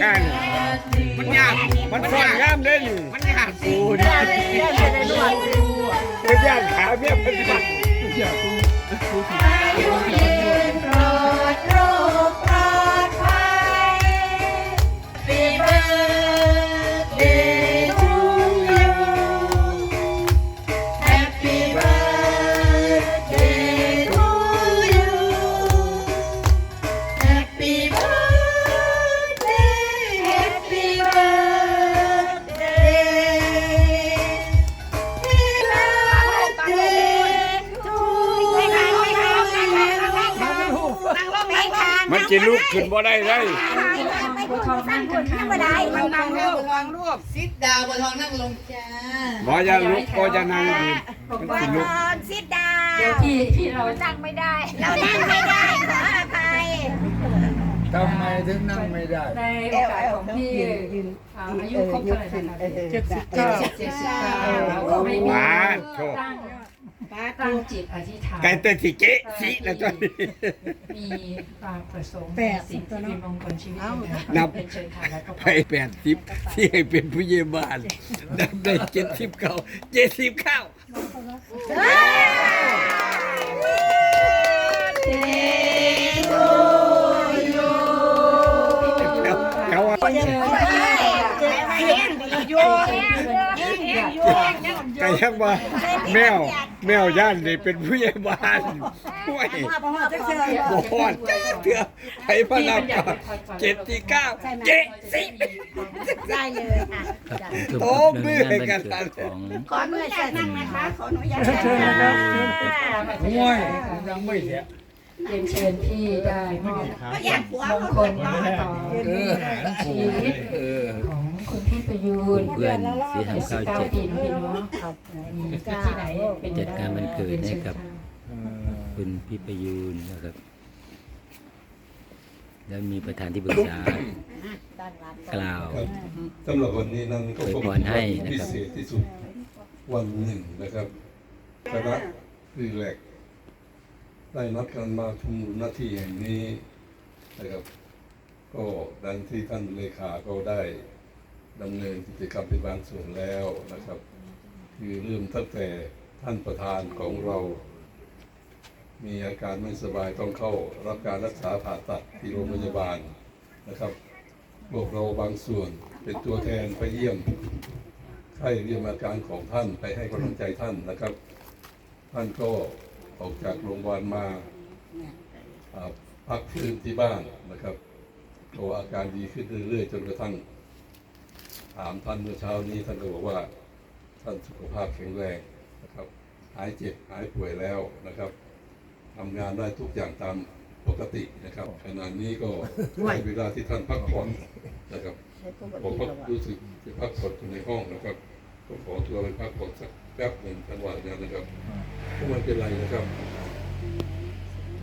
ข้างมันยากมันฟ้อนงามเล่นมันยากกูนี่เป็นย่างขาเพียเป็นบักอายุ จะลุกขึ้นบ่ได้เลยไม่ได้มันนั่งรูปวางรูปซิดดาวบนทองนั่งลงจ้าบ่จะลุกบ่จะนั่งอยู่มันวัสินลุกนอนซิดดาเดี๋ยววพี่พี่เรานั่งไม่ได้ เรานั่งไม่ได้ขออภัยทำไมถึงนั่งไม่ได้ ในโอกาสของพี่อ่าอายุครบเท่าไหร่นะคะเจ็ดสิบเก้าเจ็ดสิบเก้าเราก็ไม่มีมาโชค ตั้ง ตั้งจิตอธิษฐานไก่เต้นสิเก๊ะสิแล้วตอนนี้ มีความประสงค์ในสิ่งที่เป็นมงคลชีวิตเป็นเชิญค่ะแล้วก็ไปแปดสิบที่ให้เป็นผู้เยี่ยมบ้านนับได้เจ็ดสิบเก้าเจ็ดสิบเก้าแล้วแล้วว่าไก่ ยังว่าแมวแมวย่านนี่เป็นผู้ใหญ่บ้านห้วยบ่ฮอดจ้าเถื่อไผพนับก็เจ็ดที่เก้าเจ็ดสิบได้เลยค่ะโตมือให้กันนั่นขออนุญาตนั่งนะคะขออนุญาตเชิญนะครับห้วยยังไม่เสีย เรียนเชิญพี่ได้มอบอยากหัวมงเขาคลต่อชีวิตเออของคุณพี่ประยูนเพื่อนสีทำข้าวเก้าเจ็ด ปีนะพี่เนาะที่ไหนเป็นจัดการวันเกิดให้กับเออคุณพี่ประยูนนะครับ แล้วมีประธานที่ปรึกษา กล่าวสำหรับวันนี้นั้นก็อวยคงพรให้นะพิครับเศษที่สุดวันหนึ่งนะครับคณะรีแลกซ์ ได้นัดกันมาชุมนุมหน้าที่แห่งนี้นะครับ ก็ดังที่ท่านเลขาก็ได้ดำเนินกิจกรรมเป็นบางส่วนแล้วนะครับ คือเริ่มตั้งแต่ท่านประธานของเรา มีอาการไม่สบายต้องเข้ารับการรักษาผ่าตัดที่โรงพยาบาลนะครับพวกเราบางส่วนเป็นตัวแทนไปเยี่ยมไข้เยี่ยมอาการของท่านไปให้กำลังใจท่านนะครับ ท่านก็ ออกจากโรงพยาบาลมาอ่าพักฟื้นที่บ้านนะครับก็อาการดีขึ้นเรื่อยๆ จนกระทั่ง ถามท่านเมื่อเช้านี้ท่านก็บอกว่า ท่านสุขภาพแข็งแรงนะครับ หายเจ็บหายป่วยแล้วนะครับทำงานได้ทุกอย่างตามปกตินะครับ ขณะนี้ก็ได้เวลาที่ท่านพักผ่อนนะครับผมก็รู้สึกจะพักผ่อนอยู่ในห้องนะครับ ก็ขอตัวไปพักผ่อนสักแป๊บหนึ่งทันวันนี้นะครับก็ไม่เป็นไรนะครับ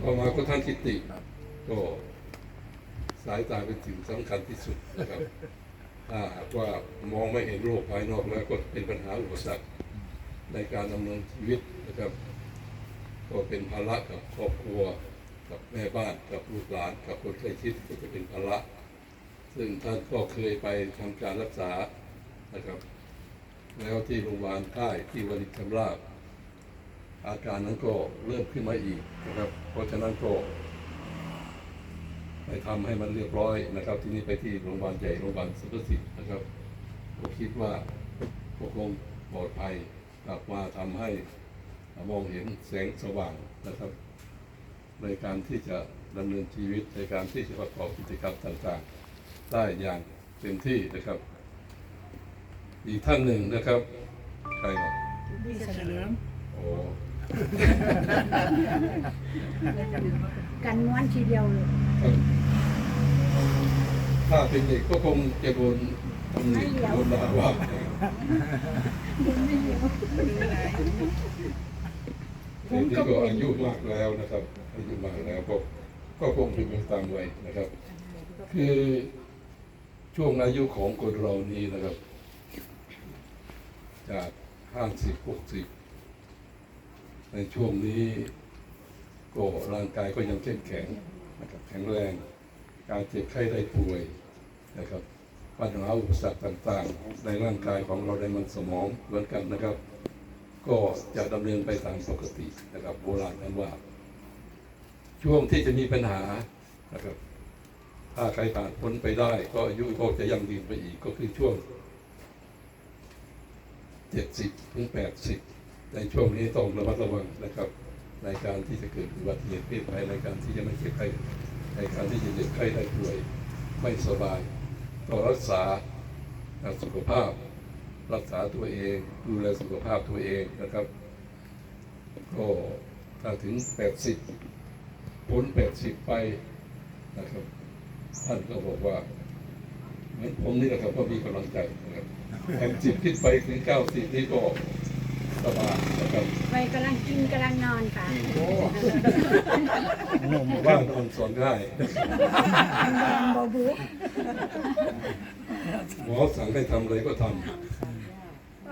ต่อมาก็ท่านทิติก็สายตาเป็นสิ่งสำคัญที่สุดนะครับถ้าหากว่ามองไม่เห็นโรคภายนอกแล้วก็เป็นปัญหาอุปสรรคในการดำเนินชีวิตนะครับ ก็เป็นภาระกับครอบครัวกับแม่บ้านกับลูกหลานกับคนใกล้ชิดก็จะเป็นภาระ ซึ่งท่านก็เคยไปทำการรักษานะครับ แล้วที่โรงพยาบาลใต้ที่วรินชำราบอาการนั้นก็เริ่มขึ้นมาอีกนะครับ เพราะฉะนั้นก็ไปทำให้มันเรียบร้อยนะครับ ที่นี่ไปที่โรงพยาบาลใหญ่โรงพยาบาลสุขสิทธิ์นะครับผมคิดว่าก็คงปลอดภัยกลับมาทำให้มองเห็นแสงสว่างนะครับ ในการที่จะดำเนินชีวิตในการที่จะประกอบกิจกรรมต่างๆ ได้อย่างเต็มที่นะครับ อีกท่านหนึ่งนะครับ ใครครับโอ้กันม้วนทีเดียวเลยถ้าเป็นเด็กก็คงจะโดนตำหนิโดนด่าว่าเด็กที่ก็อายุมากแล้วนะครับอายุมากแล้วก็ก็คงเป็นไปตามวัยนะครับ คือช่วงอายุของคนเรานี้นะครับ จากห้าสิบหกสิบในช่วงนี้ก็ร่างกายก็ยังเข้มแข็งนะครับแข็งแรง การเจ็บไข้ได้ป่วยนะครับปัญหาอุปสรรคต่างๆ ในร่างกายของเราในมันสมองเหมือนกันนะครับ ก็จะดำเนินไปตามปกตินะครับโบราณนั้นว่า ช่วงที่จะมีปัญหานะครับ ถ้าใครผ่านพ้นไปได้ ก็อายุก็จะยังยืนไปอีกก็คือช่วง 70ถึง80ในช่วงนี้ต้องระมัดระวังนะครับในการที่จะเกิดอุบัติเหตุเพศภัยในการที่จะไม่เจ็บไข้ในการที่จะเจ็บไข้ได้ป่วยไม่สบายต้องรักษาสุขภาพ รักษาตัวเอง ดูแลสุขภาพตัวเองนะครับ ก็ถ้าถึง 80 พ้น 80 ไปนะครับ ท่านก็บอกว่า ผมนี่แหละครับก็มีกำลังใจนะครับแปดสิบขึ้นไปถึงเก้าสิบนี่ก็สบายนะครับไปกำลังกินกำลังนอนค่ะบ้านอนสอนง่ายบบูหมอสั่งให้ทำอะไรก็ทำ